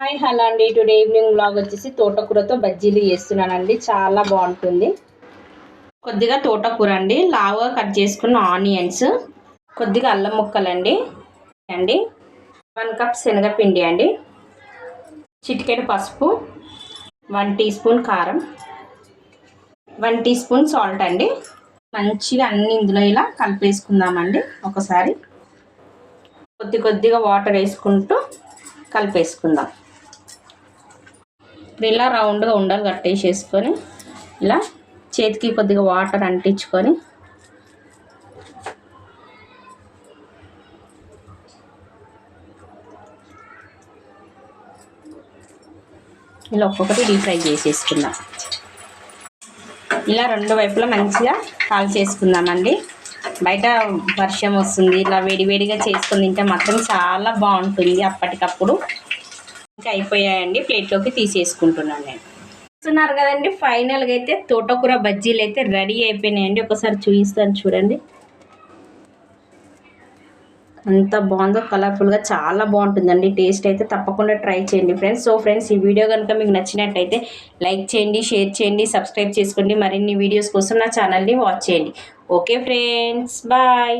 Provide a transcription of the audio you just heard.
Hi hello అండి. Today evening blog వచ్చేసి తోటకూరతో బజ్జీలు చేస్తున్నానండి. చాలా బాగుంటుంది. కొద్దిగా తోటకూర అండి. లావుగా కట్ చేసుకున్న ఆనియన్స్ కొద్దిగా అల్లం ముక్కలండి. అండి. వన్ కప్ శనగపిండి అండి. చిటికెడు పసుపు వన్ టీ స్పూన్ కారం వన్ టీ స్పూన్ సాల్ట్ అండి. మంచిగా అన్ని ఇందులో ఇలా కలిపేసుకుందామండి ఒకసారి. కొద్ది కొద్దిగా వాటర్ వేసుకుంటూ కలిపేసుకుందాం. ఇప్పుడు ఇలా రౌండ్గా ఉండలు కట్టేసేసుకొని ఇలా చేతికి కొద్దిగా వాటర్ అంటించుకొని. ఇలా ఒక్కొక్కటి డీప్ ఫ్రై చేసేసుకుందాం. ఇలా రెండు వైపులా మంచిగా కాల్ చేసుకుందామండి బయట వర్షం వస్తుంది ఇలా వేడివేడిగా చేసుకుని తింటే మాత్రం చాలా బాగుంటుంది అప్పటికప్పుడు. ఇంకా అయిపోయాయండి ప్లేట్లోకి తీసేసుకుంటున్నాను నేను. చూస్తున్నారు కదండి ఫైనల్గా అయితే తోటకూర బజ్జీలు అయితే రెడీ అయిపోయినాయండి. ఒకసారి చూపిస్తాను చూడండి. అంత బాగుందో కలర్ఫుల్గా చాలా బాగుంటుందండి. టేస్ట్ అయితే తప్పకుండా ట్రై చేయండి ఫ్రెండ్స్. సో ఫ్రెండ్స్ ఈ వీడియో కనుక మీకు నచ్చినట్టయితే లైక్ చేయండి షేర్ చేయండి సబ్స్క్రైబ్ చేసుకోండి. మరిన్ని వీడియోస్ కోసం నా ఛానల్ని వాచ్ చేయండి. Okay friends bye.